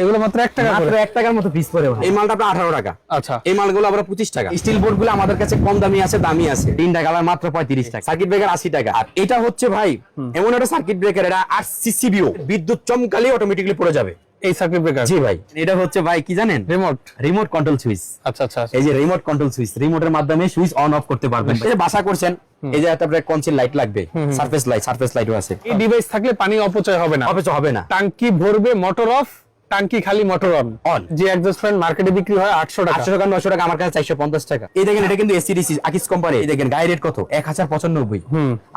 এগুলো মাত্র এক টাকা মাত্র করে। এক টাকার মতো পিস পড়ে ভাই। এই মালটা আপনার আঠারো টাকা। আচ্ছা। এই মালগুলো আমরা পঁচিশ টাকা। স্টিল বোর্ডগুলো আমাদের কাছে কম দামি আছে দামি আছে। তিনটা কালার মাত্র পঁয়ত্রিশ টাকা। সার্কিট ব্রেকার আশি টাকা। আর এটা হচ্ছে ভাই এমন একটা সার্কিট ব্রেকার এটা সিসিবিও বিদ্যুৎ চমকালে অটোমেটিকলি পড়ে যাবে। এই সার্কিট ব্রেকার জি ভাই। এটা হচ্ছে ভাই কি জানেন? রিমোট রিমোট কন্ট্রোল সুইচ আচ্ছা আচ্ছা এই যে রিমোট কন্ট্রোল সুইচ রিমোটের মাধ্যমে সুইচ অন অফ করতে পারবেন এই যে বাসা করছেন এই যে একটা কনসিল লাইট লাগবে সারফেস লাইট সারফেস লাইটও আছে। এই ডিভাইস থাকলে পানি অপচয় হবে না। অফিস হবে না। টাঙ্কি ভরবে মোটর অফ টাঙ্কি খালি মোটর অন On. যে অ্যাডজাস্ট ফ্যান মার্কেটে বিক্রি হয় আটশো টাকা। আটশো টাকা নশো টাকা আমার কাছে চারশো পঞ্চাশ টাকা। এই দেখেন এটা কিন্তু এসিডিসি আকিস কোম্পানি এই দেখেন গায়ে রেট কত? এক হাজার পঁচানব্বই।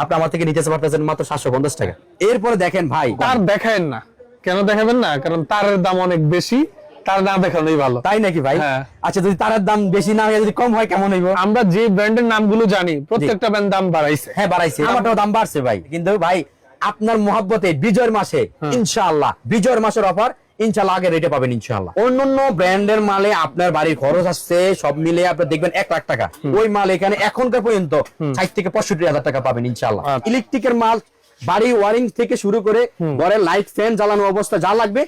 আপনি আমার থেকে নিতে পারতেছেন মাত্র সাতশো পঞ্চাশ টাকা। এরপরে দেখেন ভাই তার দেখায়েন না। কেন দেখাবেন না? কারণ তারের দাম অনেক বেশি তার না দেখানোই ভালো। তাই নাকি ভাই? হ্যাঁ। আচ্ছা যদি তার দাম বেশি না হয়ে যদি কম হয় কেমন হইব? আমরা যে ব্র্যান্ডের নামগুলো জানি প্রত্যেকটা ব্র্যান্ড দাম বাড়াইছে। হ্যাঁ বাড়াইছে। আমারটাও দাম বাড়ছে ভাই। কিন্তু ভাই আপনার মহাব্বতে বিজয়ের মাসে ইনশাআল্লাহ বিজয়ের মাসের অফার ইনশাআল্লাহ আগে রেটে পাবেন ইনশাআল্লাহ। অন্যান্য ব্র্যান্ডের মালে আপনার বাড়ির খরচ আসছে সব মিলে আপনি দেখবেন এক লাখ টাকা। ওই মাল এখানে এখনকার পর্যন্ত ষাট থেকে পঁয়ষট্টি হাজার টাকা পাবেন ইনশাআল্লাহ। আচ্ছা। ইলেকট্রিকের মাল বাড়ি ওয়ারিং থেকে শুরু করে লাইট ফ্যান জ্বালানো অবস্থা যা লাগবে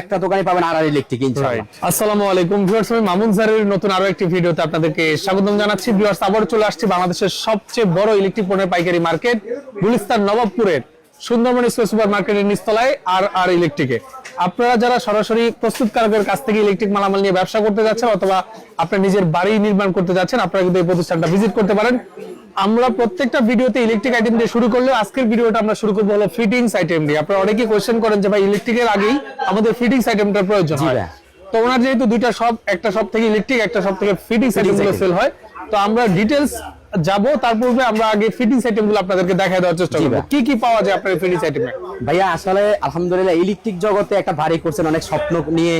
একটা দোকানে পাবেন আর আর ইলেকট্রিক ইনশাআল্লাহ। আসসালামু আলাইকুম ভিউয়ার্স আমি মামুন স্যারের নতুন আরও একটি ভিডিওতে আপনাদেরকে স্বাগতম জানাচ্ছি। ভিউয়ার্স আবার চলে আসছি বাংলাদেশের সবচেয়ে বড় ইলেকট্রিক পণ্যের পাইকারি মার্কেট গুলিস্তান নবাবপুরের সুন্দরবন স্কোয়ার সুপার মার্কেটের নিচতলায় আর আর ইলেকট্রিকে আপনারা যারা সরাসরি প্রস্তুতকারকের কাছ থেকে ইলেকট্রিক মালামাল নিয়ে ব্যবসা করতে যাচ্ছেন অথবা আপনার নিজের বাড়ি নির্মাণ করতে যাচ্ছেন আপনারা কিন্তু এই প্রতিষ্ঠানটা ভিজিট করতে পারেন। আমরা প্রত্যেকটা ভিডিওতে ইলেকট্রিক আইটেম দিয়ে শুরু করলে আজকের ভিডিওটা আমরা শুরু করব হলো ফিটিংস আইটেম দিয়ে। আপনারা অনেকেই কোয়েশ্চেন করেন যে ভাই ইলেকট্রিকের আগেই আমাদের ফিটিংস আইটেমটার প্রয়োজন হয়। তো ওনার যেহেতু দুইটা সব একটা সব থেকে ইলেকট্রিক একটা সব থেকে ফিটিংস আইটেম সেল হয়। তো আমরা ডিটেলস যাব তার পূর্বে আমরা আগে ফিটিংস আইটেমগুলো আপনাদেরকে দেখায় দেওয়ার চেষ্টা করব। কি কি পাওয়া যায় আপনার ফিটিংস আইটেমে ভাইয়া আসলে আলহামদুলিল্লাহ ইলেকট্রিক জগতে একটা বাড়ি করছেন অনেক স্বপ্ন নিয়ে।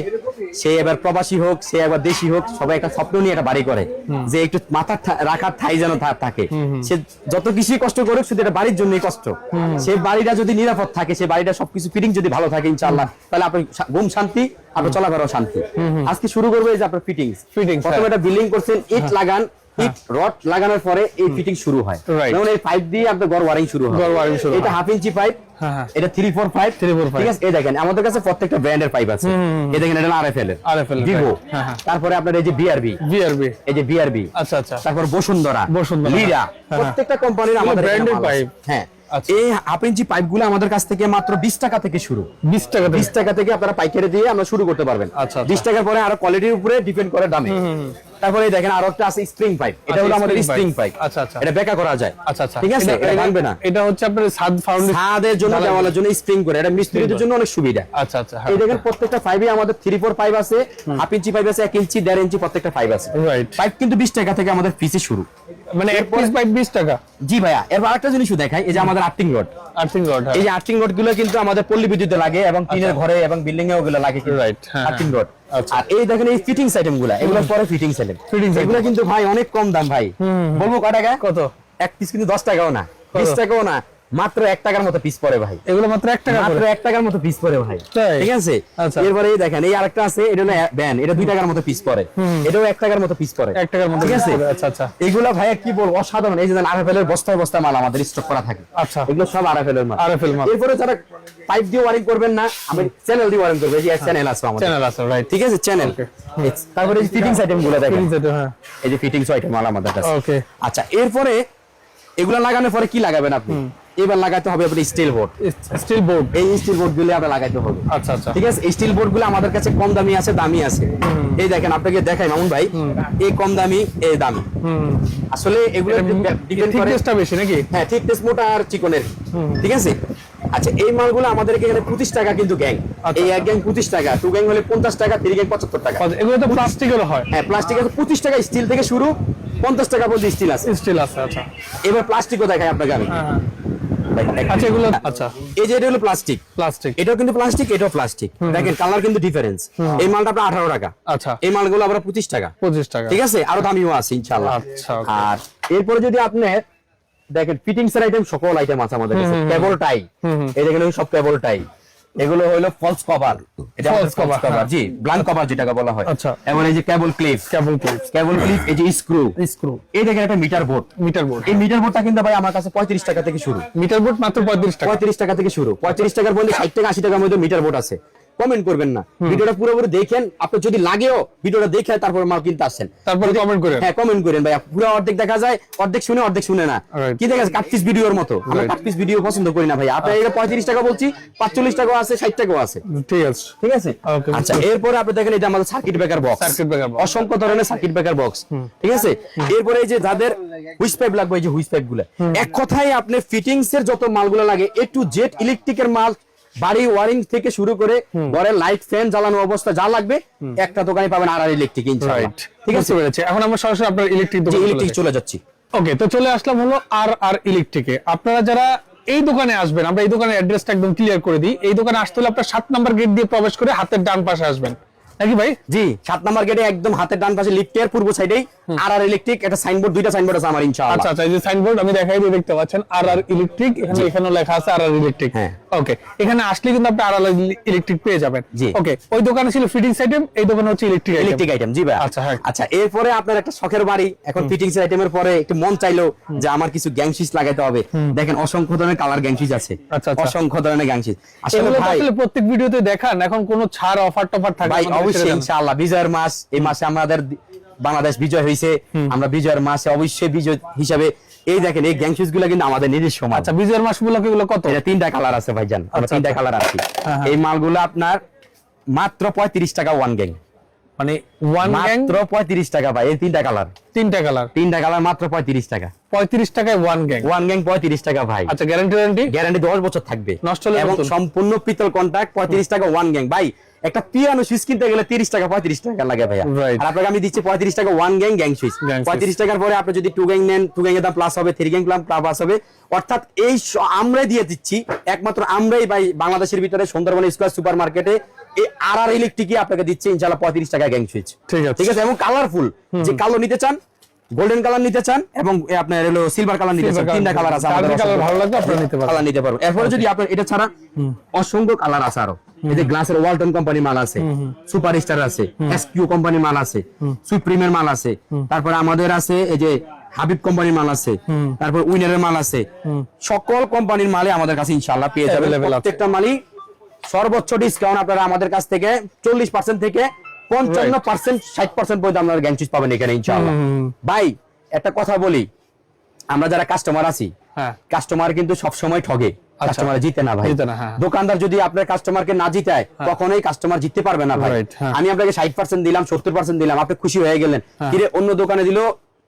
সে এবার প্রবাসী হোক সে এবার দেশি হোক সবাই একটা স্বপ্ন নিয়ে একটা বাড়ি করে। যে একটু মাথা রাখার ঠাই যেন থাকে। সে যত কিছুই কষ্ট করুক শুধু এটা বাড়ির জন্যই কষ্ট। সে বাড়িটা যদি নিরাপদ থাকে সে বাড়িটা সবকিছু ফিটিং যদি ভালো থাকে ইনশাআল্লাহ তাহলে আপনার শা- ঘুম শান্তি আপনার চলাফেরাও শান্তি। আজকে শুরু করব এই যে আপনার ফিটিংস ফিটিং প্রথমে হ্যাঁ। একটা বিল্ডিং করছেন ইট লাগান রড লাগানোর পরে এই ফিটিং শুরু হয়। যেমন এই পাইপ দিয়ে আপনার ঘর ওয়ারিং শুরু হয়। ঘর wiring শুরু এটা হাফ ইঞ্চি পাইপ হ্যাঁ, হ্যাঁ। এটা থ্রি ফোর ফাইভ 345 ঠিক আছে? এই দেখেন আমাদের কাছে প্রত্যেকটা ব্র্যান্ডের পাইপ আছে। এই দেখেন এটা আর এর। RFL, Vivo. হ্যাঁ, হ্যাঁ। তারপরে আপনার এই যে বিআরবি বিআরবি এই যে বিআরবি আচ্ছা আচ্ছা। তারপর বসুন্ধরা। বসুন্ধরা। লিরা হ্যাঁ, প্রত্যেকটা কোম্পানির আমাদের আছে। pipe। হ্যাঁ। আচ্ছা। এই হাফ ইঞ্চি পাইপগুলো আমাদের কাছ থেকে মাত্র বিশ টাকা থেকে শুরু। বিশ টাকা বিশ টাকা থেকে আপনারা পাইকারি দিয়ে আমরা শুরু করতে পারবেন। আচ্ছা, আচ্ছা। বিশ টাকার পরে আরও কোয়ালিটির উপরে ডিপেন্ড করে দামে। তারপরে দেখেন আরও একটা আছে স্প্রিং পাইপ এটা আচ্ছা, হলো আমাদের স্প্রিং পাইপ আচ্ছা, আচ্ছা। এটা বেকা করা যায়। আচ্ছা আচ্ছা। ঠিক আছে? এটা- ভাঙবে না। এটা হচ্ছে আপনার সাদ ফাউন্ডেশন ছাদের জন্য দেওয়ালের জন্য স্প্রিং করে। এটা মিস্ত্রিদের জন্য অনেক সুবিধা। আচ্ছা আচ্ছা হ্যাঁ। এই দেখেন প্রত্যেকটা ফাইভে আমাদের থ্রি ফোর ফাইভ আছে। হাফ ইঞ্চি পাইপ আছে এক ইঞ্চি দেড় ইঞ্চি প্রত্যেকটা ফাইভ আছে। রাইট পাইপ কিন্তু বিশ টাকা থেকে আমাদের পিসে শুরু। মানে এক পিস পাইপ বিশ টাকা? জি ভাইয়া এরপর আরেকটা জিনিস দেখাই এই যে আমাদের আর্টিং রড আর্থিং রড এই যে আর্টিং রডগুলো কিন্তু আমাদের পল্লী বিদ্যুতে লাগে এবং টিনের ঘরে এবং বিল্ডিং এ ওগুলো লাগে Right, হ্যাঁ, আর্টিং রড আচ্ছা। আর এই দেখেন এই ফিটিংস আইটেমগুলা এগুলো পরে ফিটিংস আইটেম ফিটিংস। এগুলো কিন্তু ভাই অনেক কম দাম ভাই। বলব কয় টাকা? কত? এক পিস কিন্তু দশ টাকাও না বিশ টাকাও না। মাত্র এক টাকার মতো পিস পরে ভাই। এগুলো মাত্র এক টাকা মাত্র এক টাকার মতো পিস পরে ভাই। ঠিক আছে? আচ্ছা। এরপরে এই দেখেন এই আরেকটা আছে এটা হলো ব্যান এটা দুই টাকার মতো পিস পরে। এটাও এক টাকার মতো পিস পরে। এক টাকার মতো ঠিক আছে? আচ্ছা, আচ্ছা। এগুলা ভাইয়া কি বলব অসাধারণ। এই যে আরএফএল এর বস্তায় বস্তায় মাল আমাদের স্টক করা থাকে। আচ্ছা। এগুলো সব আরএফএল এর মাল। RFL মাল। এরপরে যারা পাইপ দিয়ে ওয়ারিং করবেন না আমি চ্যানেল দিয়ে ওয়ারিং করবে। এই চ্যানেল আছে আমাদের। চ্যানেল আছে রাইট ঠিক আছে? চ্যানেল তারপরে এই ফিটিংস আইটেমগুলো দেখেন। হ্যাঁ। এই যে ফিটিংস আইটেম মাল আমাদের কাছে। ওকে আচ্ছা এরপরে এগুলা লাগানোর পরে কি লাগাবেন আপনি? এবার লাগাতে হবে আপনি স্টিল বোর্ড স্টিল বোর্ড এই স্টিল বোর্ডগুলো আপনার লাগাইতে হবে। আচ্ছা আচ্ছা। ঠিক আছে? স্টিল বোর্ডগুলো আমাদের কাছে কম দামি আছে দামি আছে। এই দেখেন আপনাকে দেখাই মামুন ভাই। এই কম দামি এই দামি। আসলে এগুলো ডিপেন্ড করে থিকনেসটা বেশি নাকি? হ্যাঁ ঠিক টেস্ট মোটা আর চিকনের। ঠিক আছে? আচ্ছা এই মালগুলো আমাদের এখানে পঁচিশ টাকা কিন্তু গ্যাং আচ্ছা। এই এক গ্যাং পঁচিশ টাকা টু গ্যাং হলে পঞ্চাশ টাকা থ্রি গ্যাং পঁচাত্তর টাকা। এগুলো তো প্লাস্টিকের হয়। হ্যাঁ প্লাস্টিকের পঁচিশ টাকা স্টিল থেকে শুরু পঞ্চাশ টাকা পর্যন্ত স্টিল আছে। স্টিল আছে আচ্ছা। এবার প্লাস্টিকও দেখাই আপনাকে আমি। আচ্ছা এগুলো আচ্ছা। এই যে এটা হলো প্লাস্টিক প্লাস্টিক এটাও কিন্তু প্লাস্টিক এটাও প্লাস্টিক দেখেন কালার কিন্তু ডিফারেন্স এই মালটা আপনার আঠারো টাকা। আচ্ছা। এই মালগুলো আমরা পঁচিশ টাকা। পঁচিশ টাকা। ঠিক আছে? আরও দামিও আছে ইনশাল্লাহ আচ্ছা, আর এরপরে যদি আপনি দেখেন ফিটিংস এর আইটেম সকল আইটেম আছে আমাদের কাছে। কেবল টাই এই দেখেন সব কেবল টাই এগুলো হলো ফলস কভার এটা ফলস কভার হ্যাঁ। জি ব্ল্যাঙ্ক কভার যেটাকে বলা হয়। আচ্ছা। এবং এই যে cable clip cable clip cable clip এই যে স্ক্রু স্ক্রু এই দেখেন একটা মিটার বোর্ড মিটার বোর্ড এই মিটার বোর্ডটা কিন্তু ভাই আমার কাছে পঁয়ত্রিশ টাকা থেকে শুরু। মিটার বোর্ড মাত্র পঁয়ত্রিশ টাকা। পঁয়ত্রিশ টাকা থেকে শুরু। পঁয়ত্রিশ টাকার বলে 60 টাকা আশি টাকার মধ্যে মিটার বোর্ড আছে। কমেন্ট করবেন না। ভিডিওটা পুরোপুরি দেখেন। আপনি যদি লাগেও ভিডিওটা দেখে তারপর মাল কিনতে আসছেন। তারপরে কমেন্ট করেন। হ্যাঁ কমেন্ট করেন ভাই পুরো অর্ধেক দেখা যায় অর্ধেক শুনে অর্ধেক শুনে না। কি দেখা যায়? কাটপিস ভিডিওর মতো। আমরা কাটপিস ভিডিও পছন্দ করি না ভাই আপনার এটা পঁয়ত্রিশ টাকা বলছি পাঁচচল্লিশ টাকাও আছে ষাট টাকাও আছে। ঠিক আছে। ঠিক আছে? আচ্ছা এরপরে আপনি দেখেন এটা আমাদের circuit breaker box Circuit breaker box। অসংখ্য ধরনের সার্কিট ব্রেকার বক্স ঠিক আছে? এরপরে এই যে যাদের হুইস পাইপ লাগবে এই যে হুইস পাইপগুলো। এক কথায় আপনি ফিটিংস এর যত মালগুলো লাগে এ টু জেড ইলেকট্রিকের মাল বাড়ি ওয়ারিং থেকে শুরু করে ঘরের লাইট ফ্যান জ্বালানো অবস্থা যা লাগবে একটা দোকানে পাবেন আর আর ইলেকট্রিক রাইট ঠিক আছে? পেরেছে। এখন আমরা সরাসরি আপনার ইলেকট্রিক দোকান ইলেকট্রিক চলে যাচ্ছি। ওকে তো চলে আসলাম হলো আর আর ইলেকট্রিকে আপনারা যারা এই দোকানে আসবেন আমরা এই দোকানের অ্যাড্রেসটা একদম ক্লিয়ার করে দিই। এই দোকানে আসতে হলে আপনার সাত নাম্বার গেট দিয়ে প্রবেশ করে হাতের ডান পাশে আসবেন। নাকি ভাই? জি সাত নাম্বার গেটে একদম হাতের ডান পাশে লিফটের পূর্ব সাইডেই আর আর ইলেকট্রিক একটা সাইনবোর্ড দুইটা সাইনবোর্ড আছে আমার ইনশাআল্লাহ। আচ্ছা আচ্ছা এই যে সাইনবোর্ড আমি দেখাই দিয়ে দেখতে পাচ্ছেন? আর আর ইলেকট্রিক এখানে এখানেও লেখা আছে আর আর ইলেকট্রিক হ্যাঁ। ওকে এখানে আসলে কিন্তু আপনি ইলেকট্রিক পেয়ে যাবেন। জি। ওকে ওই দোকানে ছিল ফিটিংস আইটেম এই দোকানে হচ্ছে ইলেকট্রিক ইলেকট্রিক আইটেম জি ভাই। আচ্ছা, হ্যাঁ। আচ্ছা এরপরে আপনার একটা শখের বাড়ি। এখন ফিটিংস আইটেমের পরে একটু মন চাইলো যে আমার কিছু গ্যাংশিস লাগাতে হবে। দেখেন অসংখ্য ধরনের কালার গ্যাংশিস আছে। আচ্ছা, আচ্ছা। অসংখ্য ধরনের গ্যাংশিস আসলে ভাই প্রত্যেক ভিডিওতে দেখান এখন কোনো ছাড় অফার টফার থাকে ভাই অবশ্যই। ইনশাআল্লাহ। বিজয়ের মাস এই মাসে আমাদের বাংলাদেশ বিজয় হয়েছে আমরা বিজয়ের মাসে অবশ্যই বিজয় হিসাবে এই দেখেন এই গ্যাংশিসগুলো কিন্তু আমাদের নিজস্ব মাল। আচ্ছা বিজয়ের মাসগুলো এগুলো কত? এটা তিনটা কালার আছে ভাইজান। আচ্ছা, তিনটা আচ্ছা। কালার আছে। হ্যাঁ, হ্যাঁ। এই মালগুলো আপনার মাত্র পঁয়ত্রিশ টাকা ওয়ান গ্যাং মানে ওয়ান গ্যাং মাত্র পঁয়ত্রিশ টাকা ভাই এই তিনটা কালার তিনটা কালার তিনটা কালার মাত্র পঁয়ত্রিশ টাকা। পঁয়ত্রিশ টাকায় ওয়ান গ্যাং ওয়ান গ্যাং পঁয়ত্রিশ টাকা ভাই। আচ্ছা গ্যারান্টি গ্যারান্টি দশ বছর থাকবে। নষ্ট হলে এবং সম্পূর্ণ পিতল কন্ট্রাক্ট পঁয়ত্রিশ টাকা ওয়ান গ্যাং ভাই একটা পিয়ানো সুইচ কিনতে গেলে তিরিশ টাকা পঁয়ত্রিশ টাকা লাগে ভাইয়া। আর আপনাকে আমি দিচ্ছি পঁয়ত্রিশ টাকা ওয়ান গ্যাং গ্যাং সুইচ। পঁয়ত্রিশ টাকার পরে আপনি যদি টু গ্যাং নেন টু গ্যাং এর দাম প্লাস হবে থ্রি গ্যাং প্লাস হবে। অর্থাৎ এই আমরাই দিয়ে দিচ্ছি একমাত্র আমরাই ভাই বাংলাদেশের ভিতরে সুন্দরবন স্কোয়ার সুপার মার্কেটে এই আর আর ইলেকট্রিকই আপনাকে দিচ্ছে ইনশাল্লাহ পঁয়ত্রিশ টাকা গ্যাং সুইচ। ঠিক আছে। ঠিক আছে? এবং কালারফুল যে কালো নিতে চান গোল্ডেন কালার নিতে চান এবং আপনার হলো সিলভার কালার নিতে চান তিনটা কালার আছে আমাদের অসংখ্য- ভালো লাগবে আপনারা নিতে পারবেন। কালার নিতে পারবেন। এরপরে যদি আপনার এটা ছাড়া অসংখ্য কালার আছে আরও। এই যে গ্লাসের ওয়ালটন কোম্পানি মাল আছে সুপার স্টার আছে এসকিউ কোম্পানি মাল আছে সুপ্রিমের মাল আছে তারপরে আমাদের আছে এই যে হাবিব কোম্পানির মাল আছে তারপর উইনারের মাল আছে সকল কোম্পানির মালে আমাদের কাছে ইনশাআল্লাহ পেয়ে যাবেন। প্রত্যেকটা মালই সর্বোচ্চ ডিসকাউন্ট আপনারা আমাদের কাছ থেকে চল্লিশ পার্সেন্ট থেকে পঞ্চান্ন পার্সেন্ট ষাট পার্সেন্ট পর্যন্ত আপনারা পাবেন এখানে ইনশাআল্লাহ। ভাই একটা কথা বলি। আমরা যারা কাস্টমার আছি হ্যাঁ। কাস্টমার কিন্তু সব সময় ঠগে কাস্টমার জিতে না ভাই। হ্যাঁ। দোকানদার যদি আপনার কাস্টমারকে না জিতায় কখনোই কাস্টমার জিততে পারবে না ভাই। হ্যাঁ। আমি আপনাকে ষাট পার্সেন্ট দিলাম সত্তর পার্সেন্ট দিলাম আপনি খুশি হয়ে গেলেন। অন্য দোকানে দিল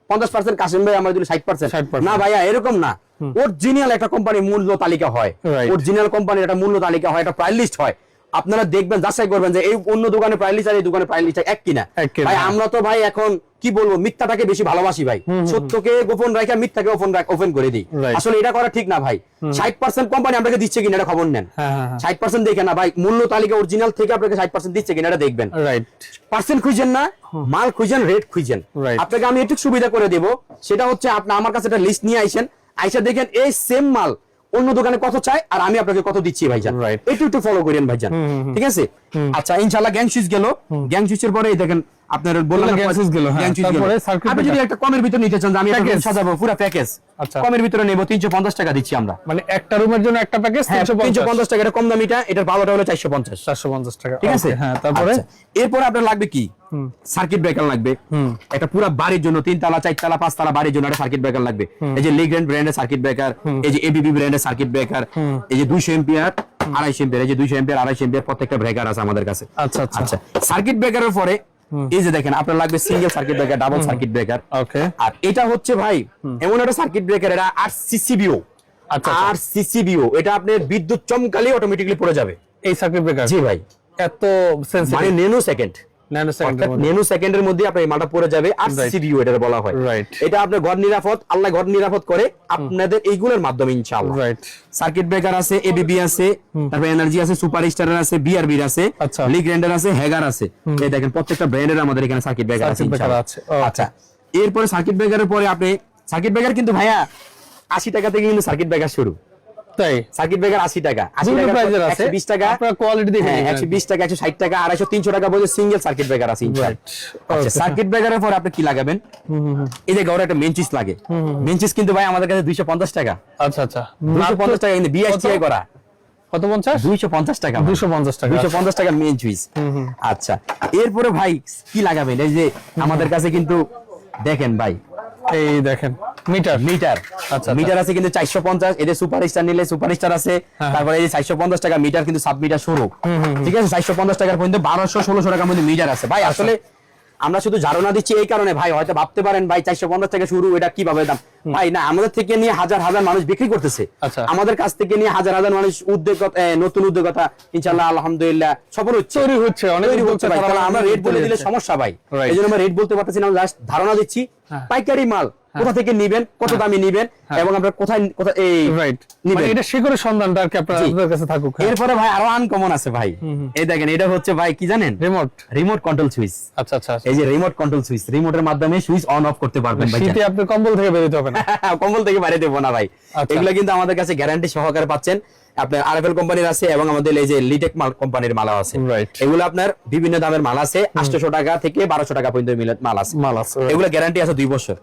পঞ্চাশ পার্সেন্ট কাসিম ভাই আমার দিল ষাট পার্সেন্ট 60% না ভাইয়া এরকম না। অরিজিনাল একটা কোম্পানির মূল্য তালিকা হয়. অরিজিনাল কোম্পানির একটা মূল্য তালিকা হয় একটা প্রাইস লিস্ট হয়। আপনারা দেখবেন যাচাই করবেন যে এই অন্য দোকানে লিস্ট আর এই দোকানে প্রাইস লিস্ট এক কিনা। ভাই হ্যাঁ। আমরা তো ভাই এখন কি বলব মিথ্যাটাকে বেশি ভালোবাসি ভাই। সত্যকে গোপন রাখা মিথ্যাকে ওপেন ওপেন করে দিই। আসলে এটা করা ঠিক না ভাই। ষাট পার্সেন্ট কোম্পানি আপনাকে দিচ্ছে কিনা এটা খবর নেন। হ্যাঁ হ্যাঁ ষাট পার্সেন্ট দেখে না ভাই মূল্য তালিকা অরিজিনাল থেকে আপনাকে ষাট পার্সেন্ট দিচ্ছে কিনা এটা দেখবেন। পার্সেন্ট খুঁজেন না মাল খুঁজেন রেট খুঁজেন। আপনাকে আমি একটু সুবিধা করে দেবো সেটা হচ্ছে আপনি আমার কাছে একটা লিস্ট নিয়ে আইসেন আইসা দেখেন এই সেম মাল অন্য দোকানে কত চাই আর আমি আপনাকে কত দিচ্ছি ভাইজান. একটু একটু ফলো করেন ভাইজান। ঠিক আছে? আচ্ছা ইনশাআল্লাহ গ্যাং সুইচ গেল। গ্যাং সুইচের পরে এই দেখেন আপনার বললাম গেল, হ্যাঁ। তারপরে circuit আপনি যদি একটা কমের ভিতর নিতে চান আমি সাজাবো পুরো প্যাকেজ আচ্ছা। কমের ভিতরে নেব তিনশো পঞ্চাশ টাকা দিচ্ছি আমরা। মানে একটা রুমের জন্য একটা প্যাকেজ হ্যাঁ তিনশো তিনশো পঞ্চাশ পঞ্চাশ টাকা এটা কম দামিটা এটার ভালোটা হলো চারশো পঞ্চাশ। চারশো পঞ্চাশ টাকা ঠিক আছে? হ্যাঁ তারপরে? আচ্ছা, এরপরে আপনার লাগবে কি? সার্কিট ব্রেকার লাগবে। একটা পুরো বাড়ির জন্য তিন তালা চার তালা পাঁচ তালা বাড়ির জন্য একটা সার্কিট ব্রেকার লাগবে। এই যে লিগ্রেন্ড ব্র্যান্ডের সার্কিট ব্রেকার এই যে এবিবি ব্র্যান্ডের সার্কিট ব্রেকার এই যে দুইশো এম্পিয়ার আড়াইশো এম্পিয়ার এই যে দুইশো এম্পিয়ার আড়াইশো এম্পিয়ার প্রত্যেকটা ব্রেকার আছে আমাদের কাছে। আচ্ছা আচ্ছা। আচ্ছা সার্কিট ব্রেকারের পরে এই যে দেখেন আপনার লাগবে single circuit breaker double circuit breaker okay আর এটা হচ্ছে ভাই এমন একটা সার্কিট ব্রেকার এটা আর সিসিবিও। আর সিসিবিও এটা আপনার বিদ্যুৎ চমকালে অটোমেটিক্যালি পড়ে যাবে। এই সার্কিট ব্রেকার জি ভাই। এত সেন্সিটিভ মানে ন্যানো সেকেন্ড ন্যানো সেকেন্ডের মধ্যে। আপনার পড়ে যাবে আর. সিডিও এটা বলা হয়। এটা আপনার ঘর নিরাপদ আল্লাহ ঘর নিরাপদ করে আপনাদের এইগুলোর মাধ্যমে ইনশাআল্লাহ। রাইট সার্কিট ব্রেকার আছে এবিবি আছে তারপর এনার্জি আছে সুপার স্টারের আছে বিআরবির আছে আচ্ছা। লিগ্রেন্ডার আছে হ্যাগার আছে। এই দেখেন প্রত্যেকটা ব্র্যান্ডের আমাদের এখানে সার্কিট ব্রেকার আছে ইনশাআল্লাহ। আচ্ছা এরপরে সার্কিট ব্রেকারের পরে আপনি সার্কিট ব্রেকার কিন্তু ভাইয়া আশি টাকা থেকে কিন্তু সার্কিট ব্রেকার শুরু। তাই? সার্কিট ব্রেকার আশি টাকা। আশি বিভিন্ন টাকা প্রাইজের আছে? বিশ টাকা। আপনারা কোয়ালিটি দেখে হ্যাঁ টাকা টাকা সিঙ্গেল সার্কিট ব্রেকার আছে আচ্ছা সার্কিট ব্রেকারের পর আপনি কি লাগাবেন? এই যে ঘরে একটা মেনচিস লাগে। মেনচিস কিন্তু ভাই আমাদের কাছে দুইশো পঞ্চাশ টাকা। আচ্ছা আচ্ছা। দুইশো পঞ্চাশ টাকা কিন্তু বিএসটিআই করা। কত পঞ্চাশ? দুইশো পঞ্চাশ টাকা ভাই। দুশো পঞ্চাশ টাকা। দুইশো পঞ্চাশ টাকা মেন সুইচ আচ্ছা এরপরে ভাই কি লাগাবেন? এই যে আমাদের কাছে কিন্তু দেখেন ভাই। এই দেখেন। মিটার মিটার আচ্ছা। মিটার আছে কিন্তু চারশো পঞ্চাশ। এটা সুপার স্টার নিলে সুপার স্টার আছে। হ্যাঁ। তারপরে এই যে চারশো পঞ্চাশ টাকা মিটার কিন্তু সাব মিটার শুরু ঠিক আছে? চারশো পঞ্চাশ টাকার পর্যন্ত বারোশো ষোলোশো টাকার মধ্যে মিটার আছে। ভাই আচ্ছা। আসলে আমরা শুধু ধারণা দিচ্ছি এই কারণে। ভাই হয়তো ভাবতে পারেন ভাই চারশো পঞ্চাশ টাকা শুরু এটা কীভাবে দাম? ভাই না আমাদের থেকে নিয়ে হাজার হাজার মানুষ বিক্রি করতেছে। আচ্ছা। আমাদের কাছ থেকে নিয়ে হাজার হাজার মানুষ উদ্যোগ নতুন উদ্যোগতা ইনশাল্লাহ আলহামদুলিল্লাহ সফল হচ্ছে। তৈরি হচ্ছে অনেক হচ্ছে ভাই, আমরা রেট বলে দিলে সমস্যা ভাই। এই জন্য আমরা রেট বলতে পারতেছি না জাস্ট ধারণা দিচ্ছি হ্যাঁ। পাইকারি মাল। কোথা থেকে নিবেন কত দামে নিবেন এবং আপনার কোথায় কোথায় এই রাইট মানে এটা শিকড়ের সন্ধানটা আর কি আপনার কাছে থাকুক হ্যাঁ। এরপরে ভাই আরও আনকমন আছে ভাই। এই দেখেন এটা হচ্ছে ভাই কি জানেন? রিমোট রিমোট কন্ট্রোল সুইচ আচ্ছা আচ্ছা এই যে রিমোট কন্ট্রোল সুইচ রিমোটের মাধ্যমে সুইচ অন অফ করতে পারবেন ভাই শীতে আপনি কম্বল থেকে বেরোতে হবে না। কম্বল থেকে বাইরে দেব না ভাই। এগুলা এগুলো কিন্তু আমাদের কাছে গ্যারান্টি সহকারে পাচ্ছেন। আপনার আরএফএল কোম্পানির আছে এবং আমাদের এই যে লিটেক মাল কোম্পানির মালা আছে। এগুলো আপনার বিভিন্ন দামের মাল আছে আটশো টাকা থেকে বারোশো টাকা পর্যন্ত মিলে- মাল আছে। মাল আছে. এগুলো গ্যারান্টি আছে দুই বছর।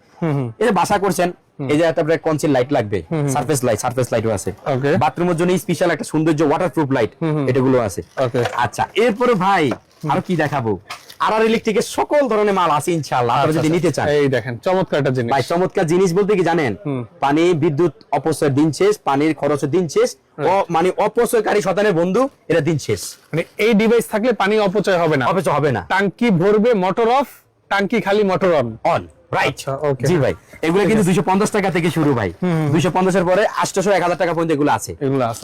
এই যে বাসা করছেন এই যে একটা আপনার কনসিল লাইট লাগবে সারফেস লাইট সারফেস লাইটও আছে। বাথরুমের জন্য স্পেশাল একটা সৌন্দর্য ওয়াটারপ্রুফ লাইট এটাগুলো আছে. আচ্ছা এরপরে ভাই আরও কি দেখাবো? আর আর ইলেকট্রিকের সকল ধরনের মাল আছে ইনশাআল্লাহ আপনারা যদি আচ্ছা, নিতে চান। এই দেখেন চমৎকার একটা জিনিস। ভাই চমৎকার জিনিস বলতে কি জানেন? পানি বিদ্যুৎ অপচয় দিন শেষ পানির খরচ দিন শেষ ও মানে অপচয়কারী শতানের বন্ধু এটা দিন শেষ। মানে এই ডিভাইস থাকলে পানি অপচয় হবে না। অপচয় হবে না। ট্যাঙ্কি ভরবে মোটর অফ ট্যাঙ্কি খালি মোটর অন অন রাইট আচ্ছা, জি ভাই এগুলো কিন্তু দুইশো পঞ্চাশ টাকা থেকে শুরু ভাই। দুইশো পঞ্চাশের পরে আটশোশো এক হাজার টাকা পর্যন্ত এগুলো আছে।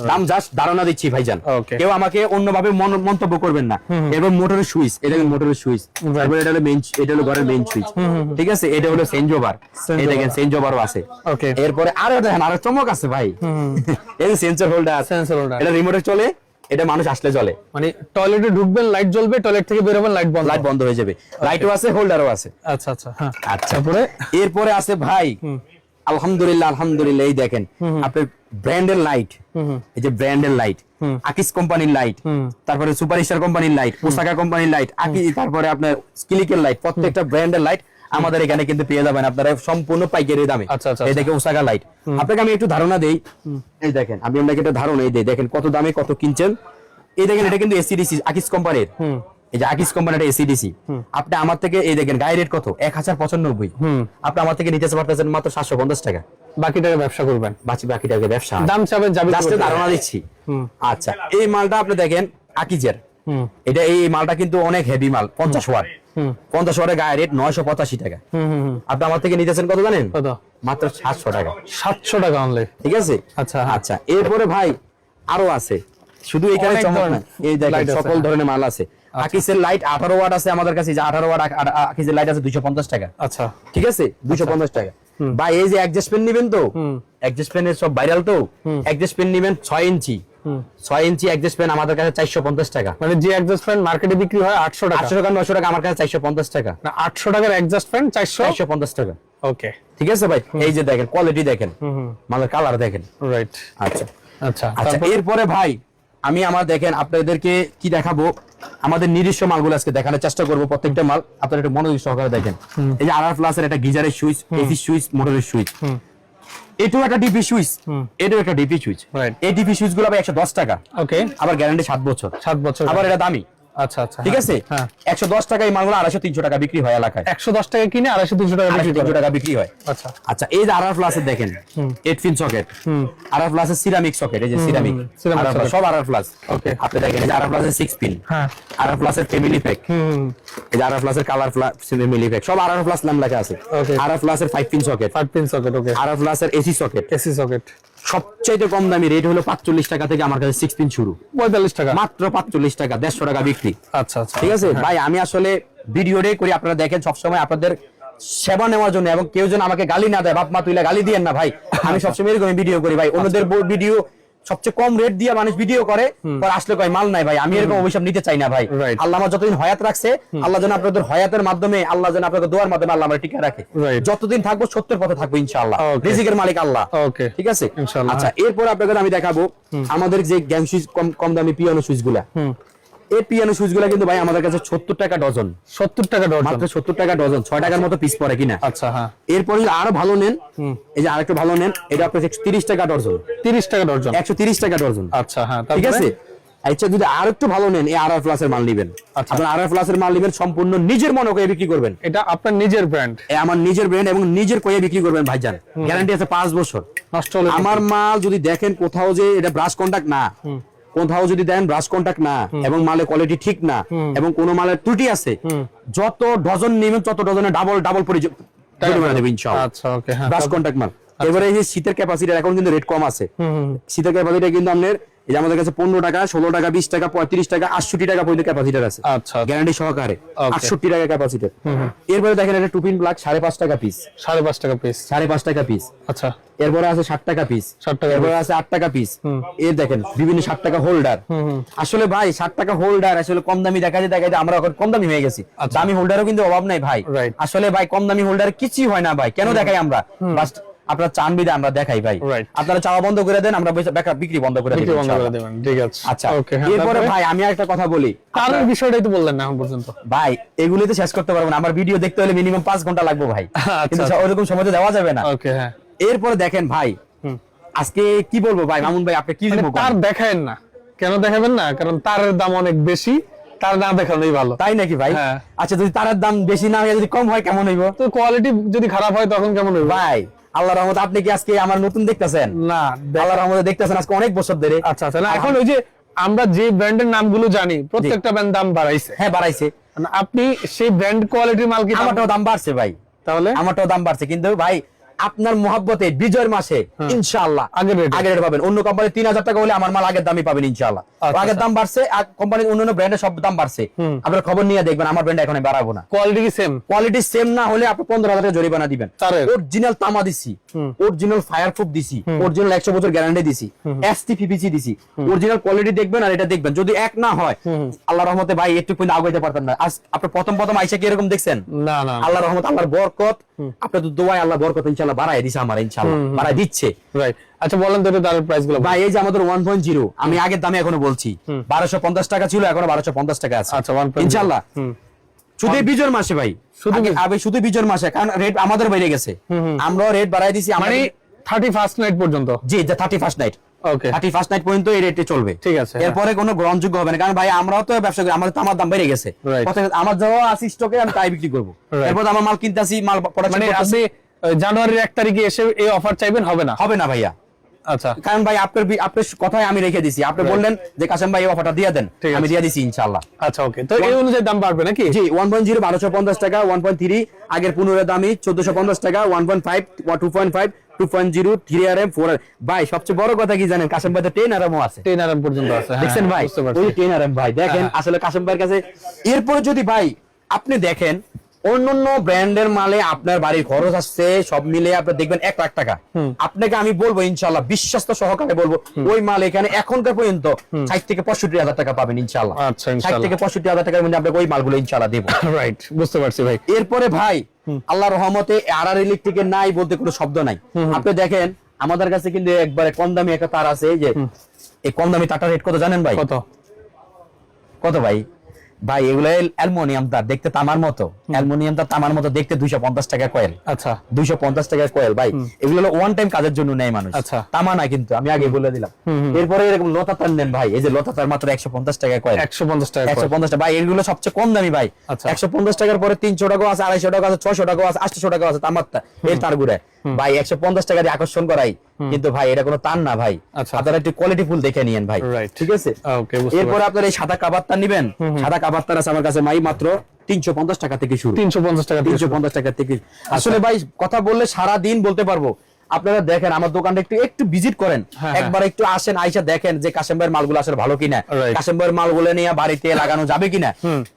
দাম জাস্ট ধারণা দিচ্ছি ভাইজান। কেউ আমাকে অন্যভাবে মন- মন্তব্য করবেন না। এবং মোটরের সুইচ এটা কিন্তু মোটরের সুইচ তারপরে এটা হলো মেইন এটা হলো ঘরের মেইন সুইচ ঠিক আছে? এটা হলো জোবার Saint এই দেখেন। সেন্ট আছে। Okay. এরপরে আরও দেখেন আরও চমক আছে ভাই। এই সেন্সর হোল্ডার Sensor holder। এটা রিমোটে চলে। এটা মানুষ আসলে চলে মানে টয়লেটে ঢুকবেন লাইট জ্বলবে টয়লেট থেকে বেরোবেন লাইট বন্ধ। লাইট বন্ধ হয়ে যাবে। লাইটও আছে হোল্ডারও আছে। আচ্ছা আচ্ছা হ্যাঁ। আচ্ছা। তারপরে? এরপরে আছে ভাই আলহামদুলিল্লাহ আলহামদুলিল্লাহ এই দেখেন আপনার ব্র্যান্ডের লাইট এই যে ব্র্যান্ডের লাইট আকিস কোম্পানির লাইট তারপরে সুপারস্টার কোম্পানির লাইট পোসাকা কোম্পানির লাইট আকি তারপরে আপনার স্কিলিকের লাইট প্রত্যেকটা ব্র্যান্ডের লাইট আমাদের এখানে কিন্তু পেয়ে যাবেন আপনারা সম্পূর্ণ পাইকারি দামে। আচ্ছা, আচ্ছা, এই দেখে ওসাকা লাইট আপনাকে আমি একটু ধারণা দেই। এই দেখেন আমি আপনাকে একটা ধারণা এই দেই। দেখেন কত দামে কত কিনছেন। এই দেখেন এটা কিন্তু এসিডিসি আকিস কোম্পানির এই যে আকিস কোম্পানির এসিডিসি আপনি আমার থেকে এই দেখেন গায়ে রেট কত? এক হাজার পঁচানব্বই। আপনি আমার থেকে নিতে পারতেছেন মাত্র সাতশো পঞ্চাশ টাকা। বাকি টাকা ব্যবসা করবেন। বাকি বাকি টাকা ব্যবসা। দাম চাবেন যাবে ধারণা দিচ্ছি। আচ্ছা এই মালটা আপনি দেখেন আকিজের এটা এই মালটা কিন্তু অনেক হেভি মাল পঞ্চাশ ওয়াট। পঞ্চাশ ওয়াটের গায়ে রেট নয়শো পঁচাশি টাকা। আপনি আমার থেকে নিতেছেন কত জানেন? মাত্র সাতশো টাকা। সাতশো টাকা অনলি ঠিক আছে? আচ্ছা। আচ্ছা এরপরে ভাই আরও আছে। শুধু এখানে অনেক চমক না। এই দেখেন সকল হ্যাঁ। ধরনের মাল আছে। আকিসের লাইট আঠারো ওয়াট আছে আমাদের কাছে যে আঠারো ওয়াট আকিসের লাইট আছে দুইশো পঞ্চাশ টাকা। আচ্ছা। ঠিক আছে? দুইশো পঞ্চাশ টাকা। বা এই যে অ্যাডজাস্ট পেন নিবেন তো? অ্যাডজাস্ট পেনের সব ভাইরাল তো? অ্যাডজাস্ট পেন নিবেন ছয় ইঞ্চি। ছয় ইঞ্চি অ্যাডজাস্ট পেন আমাদের কাছে চারশো পঞ্চাশ টাকা। মানে যে অ্যাডজাস্ট ফ্যান মার্কেটে বিক্রি হয় আটশো টাকা। আটশো টাকা নশো টাকা আমার কাছে চারশো পঞ্চাশ টাকা। আটশো টাকার অ্যাডজাস্ট ফ্যান চারশো। চারশো পঞ্চাশ টাকা। ওকে ঠিক আছে ভাই? এই যে দেখেন কোয়ালিটি দেখেন। মালের কালার দেখেন। রাইট আচ্ছা। আচ্ছা আচ্ছা এরপরে ভাই আমি আমার দেখেন আপনাদেরকে কি দেখাবো? আমাদের নিজস্ব মালগুলো আজকে দেখানোর চেষ্টা করব প্রত্যেকটা মাল। আপনারা একটু মনোযোগ সহকারে দেখেন। এই যে আর প্লাসের একটা গিজারের সুইচ এসি সুইচ মোটরের সুইচ এটাও একটা ডিপি সুইচ। এটাও একটা ডিপি সুইচ. এই ডিপি সুইচগুলো একশো দশ টাকা। ওকে আবার গ্যারান্টি সাত বছর। সাত বছর। আবার এটা দামি। আচ্ছা আচ্ছা ঠিক আছে? হ্যাঁ। একশো দশ টাকা এই মালগুলো আড়াইশো তিনশো টাকা বিক্রি হয় এলাকায়। একশো দশ টাকা কিনে আড়াইশো তিনশো টাকা বিক্রি তিনশো টাকা বিক্রি হয়। আচ্ছা। আচ্ছা এই যে আর আর প্লাসের দেখেন এইট পিন সকেট আর আর প্লাসের সিরামিক সকেট এই যে সিরামিক সব প্লাস. আপনি দেখেন এই যে আর প্লাসের সিক্স পিন হ্যাঁ। আর প্লাসের ফ্যামিলি প্যাক এই যে আর প্লাসের কালার ফ্যামিলি প্যাক সব আর প্লাস নাম লেখা আছে। আর প্লাসের five pin socket five pin socket okay আর প্লাসের এসি সকেট এসি সকেট সবচাইতে কম দামি রেট হলো পাঁচচল্লিশ টাকা থেকে আমার কাছে সিক্স পিন শুরু। পঁয়তাল্লিশ টাকা। মাত্র পাঁচচল্লিশ টাকা দেড়শো টাকা বিক্রি। আচ্ছা আচ্ছা। ঠিক আছে? ভাই আমি আসলে ভিডিওটাই করি আপনারা দেখেন সবসময় আপনাদের সেবা নেওয়ার জন্য এবং কেউ যেন আমাকে গালি না দেয় বাপ মা তুইলা গালি দিয়েন না ভাই। আমি সবসময় এরকম ভিডিও করি ভাই। অন্যদের ভিডিও সবচেয়ে কম রেট দিয়ে মানুষ ভিডিও করে পর আসলে কয় মাল নাই ভাই আমি এরকম অভিশাপ নিতে চাই না ভাই. আল্লাহ আমার যতদিন হয়াত রাখছে আল্লাহ যেন আপনাদের হয়াতের মাধ্যমে আল্লাহ যেন আপনাদের দোয়ার মাধ্যমে আল্লাহ আমার টিকে রাখে। যতদিন থাকব সত্যের পথে থাকব ইনশাআল্লাহ. রিজিকের মালিক আল্লাহ. ঠিক আছে? আচ্ছা এরপর আপনাদের আমি দেখাবো আমাদের যে জ্ঞান সুইচ কম কম দামি পিয়ানো সুইচগুলা এই পিয়ানো শুজগুলা কিন্তু ভাই আমাদের কাছে সত্তর টাকা ডজন। সত্তর টাকা ডজন? মাত্র সত্তর টাকা ডজন ছয় টাকার মতো পিস পড়ে কিনা। আচ্ছা হ্যাঁ। এরপরে যদি আরও ভালো নেন এই যে আরেকটু ভালো নেন এটা আপনার একশো তিরিশ টাকা ডজন। তিরিশ টাকা ডজন। একশো তিরিশ টাকা ডজন। আচ্ছা হ্যাঁ ঠিক আছে? আচ্ছা যদি আর একটু ভালো নেন এই আর আর প্লাসের মাল নিবেন। আচ্ছা। আপনার আর আর প্লাসের মাল নিবেন সম্পূর্ণ নিজের মনে করে বিক্রি করবেন। এটা আপনার নিজের ব্র্যান্ড আমার নিজের ব্র্যান্ড এবং নিজের কয়ে বিক্রি করবেন ভাইজান। গ্যারান্টি আছে পাঁচ বছর। নষ্ট হলে আমার মাল যদি দেখেন কোথাও যে এটা ব্রাশ কন্টাক্ট না। কোথাও যদি দেন ব্রাশ কন্টাক্ট না এবং মালের কোয়ালিটি ঠিক না এবং কোনো মালের ত্রুটি আছে যত ডজন নেবেন তত ডজনে ডাবল ডাবল পরিমাণে নেবেন আচ্ছা ওকে হ্যাঁ ব্রাশ কন্টাক্ট মাল। এবারে এই শীতের ক্যাপাসিটি এখন কিন্তু রেট কম আছে। শীতের ক্যাপাসিটি কিন্তু আপনার এই যে আমাদের কাছে পনেরো টাকা ষোলো টাকা বিশ টাকা পঁয়ত্রিশ টাকা আটষট্টি টাকা পর্যন্ত ক্যাপাসিটার আছে। আচ্ছা গ্যারান্টি সহকারে আটষট্টি টাকা ক্যাপাসিটার এরপরে দেখেন এটা টুপিন ব্ল্যাক সাড়ে পাঁচ টাকা পিস সাড়ে পাঁচ টাকা পিস সাড়ে পাঁচ টাকা পিস আচ্ছা। এরপরে আছে ষাট টাকা পিস 60 টাকা এরপরে আছে আট টাকা পিস এর দেখেন বিভিন্ন ষাট টাকা হোল্ডার আসলে ভাই ষাট টাকা হোল্ডার আসলে কম দামি দেখা যায় দেখা যায় আমরা এখন কম দামি হয়ে গেছি। আচ্ছা। দামি হোল্ডারও কিন্তু অভাব নাই ভাই. আসলে ভাই কম দামি হোল্ডার কিছুই হয় না ভাই। কেন দেখাই আমরা? আপনারা চান বিদে আমরা দেখাই ভাই। আপনারা চাওয়া বন্ধ করে দেন আমরা বিক্রি বন্ধ করে বিক্রি দিই বন্ধ করে দেবেন ঠিক আছে। আচ্ছা হ্যাঁ এরপরে ভাই আমি একটা কথা বলি। তারের বিষয়টাই তো বললেন না এখন পর্যন্ত। ভাই এগুলি তো শেষ করতে পারব না। আমার ভিডিও দেখতে হলে মিনিমাম পাঁচ ঘণ্টা লাগবে ভাই। আচ্ছা, কিন্তু আচ্ছা। ওইরকম সময় তো দেওয়া যাবে না। ওকে হ্যাঁ। এরপরে দেখেন ভাই আজকে কি বলব ভাই? মামুন ভাই আপনি কি মানে তার দেখায়েন না। কেন দেখাবেন না? কারণ তারের দাম অনেক বেশি তার না দেখানোই ভালো। তাই নাকি ভাই? হ্যাঁ। আচ্ছা যদি তারের দাম বেশি না হয় যদি কম হয় কেমন হইব? তো কোয়ালিটি যদি খারাপ হয় তখন কেমন হবে ভাই আল্লাহ রহমত আপনি কি আজকে আমার নতুন দেখতেছেন? না আল্লাহ রহমতে দেখতেছেন আজকে অনেক বছর ধরে। আচ্ছা আচ্ছা না এখন ওই যে আমরা যে ব্র্যান্ডের নামগুলো জানি প্রত্যেকটা ব্র্যান্ড দাম বাড়াইছে। হ্যাঁ বাড়াইছে। আপনি সেই ব্র্যান্ড কোয়ালিটির মাল কি আমারটাও দাম বাড়ছে ভাই। তাহলে? আমারটাও দাম বাড়ছে। কিন্তু ভাই আপনার মহাব্বতে বিজয়ের মাসে ইনশাআল্লাহ আগের rate পাবেন। অন্য কোম্পানি তিন হাজার টাকা হলে আমার মাল আগের দামই পাবেন ইনশাআল্লাহ। আচ্ছা, আগের আচ্ছা। দাম বাড়ছে আর কোম্পানির অন্যান্য ব্র্যান্ডের সব দাম বাড়ছে। আপনার খবর নিয়ে দেখবেন আমার ব্র্যান্ড এখন বাড়াবো না। কোয়ালিটি সেম কোয়ালিটি সেম না হলে আপনি পনেরো হাজার টাকা জরিমানা দিবেন। অরিজিনাল তামা দিছি অরিজিনাল ফায়ার প্রুফ দিছি অরিজিনাল একশো বছর গ্যারান্টি দিছি এসটি পিপিসি দিছি। অরিজিনাল কোয়ালিটি দেখবেন আর এটা দেখবেন। যদি এক না হয় আল্লাহ রহমতে ভাই একটু কিন্তু আগাইতে পারতেন না। আজ আপনি প্রথম প্রথম আইসা কি এরকম দেখছেন? না না। আল্লাহ রহমত আল্লাহর বরকত। আপনি তো দোয়াই আল্লাহ বরকত ইনশাআল্লাহ। বাড়াই দিছে আমার ইনশাআল্লাহ বাড়াই দিচ্ছে। রাইট আচ্ছা বলেন তো প্রাইসগুলো ভাই এই যে আমাদের ওয়ান পয়েন্ট জিরো আমি আগের দামে এখনও বলছি। বারোশো পঞ্চাশ টাকা ছিল এখনও বারোশো পঞ্চাশ টাকা আছে। আচ্ছা 1.0 ইনশাআল্লাহ শুধু বিজয়ের মাসে ভাই। শুধু শুধু আবে শুধু বিজয়ের মাসে কারণ রেট আমাদের বেড়ে গেছে। আমরাও রেট দিছি মানে মানে থার্টি ফার্স্ট নাইট পর্যন্ত? জি night okay thirty first night পর্যন্ত এই রেটে চলবে। ঠিক আছে, হ্যাঁ। এরপরে কোনো গ্রহণযোগ্য হবে না কারণ ভাই আমরাও তো ব্যবসা করি আমাদের তো আমার দাম বেড়ে গেছে। আমার যাওয়া আছে স্টকে আমি তাই বিক্রি করব। এরপর আমার মাল কিনতেছি মাল প্রোডাকশন মানে জানুয়ারির এক তারিখে এসে এই অফার চাইবেন হবে না? হবে না ভাইয়া। আচ্ছা। কারণ ভাই আপনার আপনার কথাই আমি রেখে দিছি। আপনি বললেন যে কাসেম ভাই এই অফারটা দিয়ে দেন। আমি দিয়ে দিছি ইনশাআল্লাহ। আচ্ছা ওকে তো এই অনুযায়ী দাম বাড়বে নাকি? জি ওয়ান পয়েন্ট জিরো বারোশো পঞ্চাশ টাকা ওয়ান পয়েন্ট থ্রি আগের পনেরো দামি চোদ্দশো পঞ্চাশ টাকা one point five two point five two point zero three R M four আর ভাই সবচেয়ে বড় কথা কি জানেন? কাসেম ভাই তো আছে। টেন আরাম পর্যন্ত আছে হ্যাঁ, দেখছেন ভাই? ওই ভাই। দেখেন হ্যাঁ। আসলে কাসেম ভাইয়ের কাছে এরপরে যদি ভাই আপনি দেখেন অন্যান্য ব্র্যান্ডের মালে আপনার বাড়ির খরচ আসছে সব মিলে আপনি দেখবেন এক লাখ টাকা। আপনাকে আমি বলব ইনশাল্লাহ বিশ্বস্ত সহকারে বলব ওই মাল এখানে এখনকার পর্যন্ত ষাট থেকে পঁয়ষট্টি হাজার টাকা পাবেন ইনশাল্লাহ আচ্ছা, ষাট থেকে পঁয়ষট্টি হাজার টাকার মধ্যে আপনাকে ওই মালগুলো ইনশাল্লাহ দেবো। রাইট বুঝতে পারছি ভাই। এরপরে ভাই আল্লাহ রহমতে আর আর ইলেকট্রিকের নাই বলতে কোনো শব্দ নাই। আপনি দেখেন আমাদের কাছে কিন্তু একবারে কম দামি একটা তার আছে এই যে এই কম দামি তারটার রেট কত জানেন ভাই? কত? কত ভাই? ভাই এগুলো অ্যালুমিনিয়াম তার দেখতে তামার মতো। অ্যালুমিনিয়াম তার তামার মতো দেখতে দুইশো পঞ্চাশ টাকা কয়েল আচ্ছা। দুইশো পঞ্চাশ টাকার কয়েল ভাই। এগুলো হলো ওয়ান টাইম কাজের জন্য নেয় মানুষ। আচ্ছা। তামা না কিন্তু আমি আগে বলে দিলাম। এরপরে এরকম লতা তার নেন ভাই এই যে লতা তার মাত্র একশো পঞ্চাশ টাকা কয়েল একশো পঞ্চাশ টাকা একশো। পঞ্চাশ টাকা। ভাই এগুলো সবচেয়ে কম দামি ভাই। আচ্ছা। একশো পঞ্চাশ টাকার পরে তিনশো টাকা আছে আড়াইশো টাকা আছে ছয়শো টাকা আছে আটশো টাকা আছে তামারটা এই তার গুড়ে ভাই একশো পঞ্চাশ টাকা দিয়ে আকর্ষণ করাই। কিন্তু ভাই এটা কোনো তান না ভাই। আচ্ছা। আপনারা একটু কোয়ালিটি ফুল দেখে নিয়েন ভাই. ঠিক আছে? এরপর এরপরে আপনার এই সাদা কাবারটা নিবেন। সাদা কাবারটা আছে আমার কাছে মাই মাত্র তিনশো পঞ্চাশ টাকা থেকে শুরু। তিনশো পঞ্চাশ টাকা তিনশো পঞ্চাশ টাকা থেকে। আসলে ভাই কথা বললে সারা দিন বলতে পারব। আপনারা দেখেন আমার দোকানটা একটু একটু ভিজিট করেন। হ্যাঁ, একবার একটু আসেন আইসা দেখেন যে কাশেম ভাইয়ের মালগুলো আসলে ভালো কিনা. কাশেম ভাইয়ের মালগুলো নিয়ে বাড়িতে লাগানো যাবে কিনা।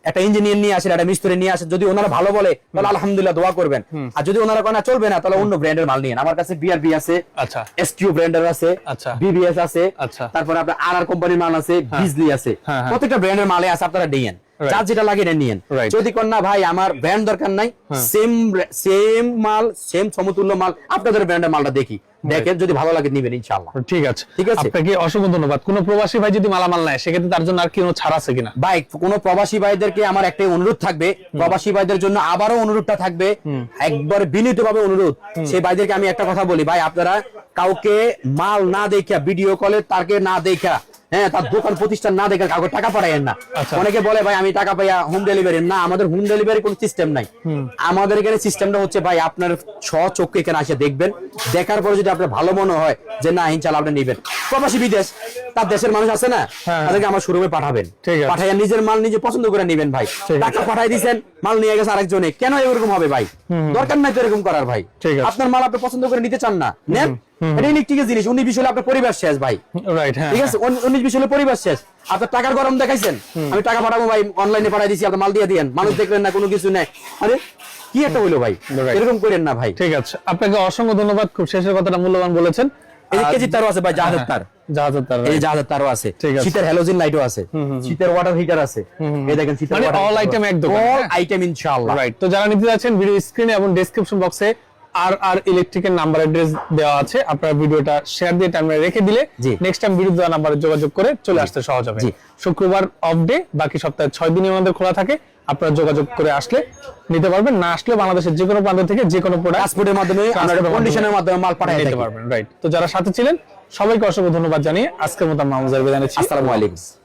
একটা ইঞ্জিনিয়ার নিয়ে আসেন একটা মিস্ত্রি নিয়ে আসেন যদি ওনারা ভালো বলে তাহলে আলহামদুলিল্লাহ দোয়া করবেন। আর যদি ওনারা কোনো চলবে না তাহলে অন্য ব্র্যান্ডের মাল নিয়ে আমার কাছে বিআরবি আছে আচ্ছা। এসকিউ ব্র্যান্ডের আছে আচ্ছা। বিবিএস আছে আচ্ছা। তারপরে আপনার আর আর কোম্পানির মাল আছে বিজলি আছে। হ্যাঁ, হ্যাঁ। প্রত্যেকটা ব্র্যান্ডের মালে আছে আপনারা Right. যা যেটা লাগে এটা নিয়েন। যদি কোন না ভাই আমার ব্র্যান্ড দরকার নাই সেম সেম মাল সেম সমতুল্য মাল আপনাদের ব্র্যান্ডের মালটা দেখি। দেখেন যদি ভালো লাগে নিবেন ইনশাআল্লাহ। ঠিক আছে। ঠিক আছে। আপনাকে অসংখ্য ধন্যবাদ। কোন প্রবাসী ভাই যদি মালামাল নেয় সেক্ষেত্রে তার জন্য আর কোনো ছাড় আছে কিনা? ভাই কোন প্রবাসী ভাইদেরকে আমার একটাই অনুরোধ থাকবে। প্রবাসী ভাইদের জন্য আবারও অনুরোধটা থাকবে। একবার বিনীত ভাবে অনুরোধ সেই ভাইদেরকে আমি একটা কথা বলি ভাই আপনারা কাউকে মাল না দেখা ভিডিও কলে তাকে না দেখা হ্যাঁ তার দোকান প্রতিষ্ঠান না দেখে কাউকে টাকা পাঠাইয়েন না। আচ্ছা। অনেকে বলে ভাই আমি টাকা পাইয়া হোম ডেলিভারি না আমাদের হোম ডেলিভারি কোনো সিস্টেম নাই। আমাদের এখানে সিস্টেমটা হচ্ছে ভাই আপনার ছ চোখকে এখানে আসে দেখবেন। দেখার পরে যদি আপনার ভালো মনে হয় যে না ইনশাল্লাহ আপনি নিবেন। প্রবাসী বিদেশ তার দেশের মানুষ আছে না হ্যাঁ। তাদেরকে আমার শোরুমে পাঠাবেন। ঠিক আছে। পাঠাইয়া নিজের মাল নিজে পছন্দ করে নিবেন ভাই। টাকা পাঠাই দিচ্ছেন মাল নিয়ে গেছে আরেকজনে। কেন এরকম হবে ভাই? দরকার নাই তো এরকম করার ভাই। আপনার মাল আপনি পছন্দ করে নিতে চান না। নেন। এটা ইলেকট্রিকের জিনিস উনি বিশ হলে আপনার পরিবার শেষ ভাই। হ্যাঁ ঠিক আছে? উনিশ বিশ হলে পরিবার শেষ। আপনার টাকার গরম দেখাইছেন। আমি টাকা পাঠাবো ভাই অনলাইনে পাঠাই দিছি আপনার মাল দিয়ে দিয়েন। মানুষ দেখলেন না কোনো কিছু নেই। আরে কি একটা ভাই? এরকম করেন না ভাই। ঠিক আছে। আপনাকে অসংখ্য ধন্যবাদ। খুব শেষের কথাটা মূল্যবান বলেছেন। এই আর- তারও আছে ভাই জাহাজের তার। জাহাজের তার এই জাহাজের তারও আছে। শীতের হ্যালোজিন লাইটও আছে। শীতের ওয়াটার হিটার আছে। এই দেখেন শীতের মানে all item এক অল হ্যাঁ? আইটেম ইনশাআল্লাহ। রাইট তো যারা নিতে যাচ্ছেন ভিডিও স্ক্রিনে এবং ডেসক্রিপশন বক্সে আর আর ইলেকট্রিকের নাম্বার অ্যাড্রেস দেওয়া আছে। আপনারা ভিডিওটা শেয়ার দিয়ে টাইমে রেখে দিলে নেক্সট টাইম ভিডিও দেওয়া নাম্বারে যোগাযোগ করে চলে আসতে সহজ হবে। শুক্রবার অফ ডে বাকি সপ্তাহে ছয় দিনই আমাদের খোলা থাকে। আপনারা যোগাযোগ করে আসলে নিতে পারবেন। না আসলে বাংলাদেশের যে কোনো প্রান্ত থেকে যে কোনো প্রোডাক্ট ট্রান্সপোর্টের মাধ্যমে কন্ডিশনের মাধ্যমে মাল পাঠাই নিতে পারবেন রাইট তো যারা সাথে ছিলেন সবাইকে অসংখ্য ধন্যবাদ জানিয়ে আজকের মতো মামুজার বিদায় নিচ্ছি। আসসালামু আলাইকুম।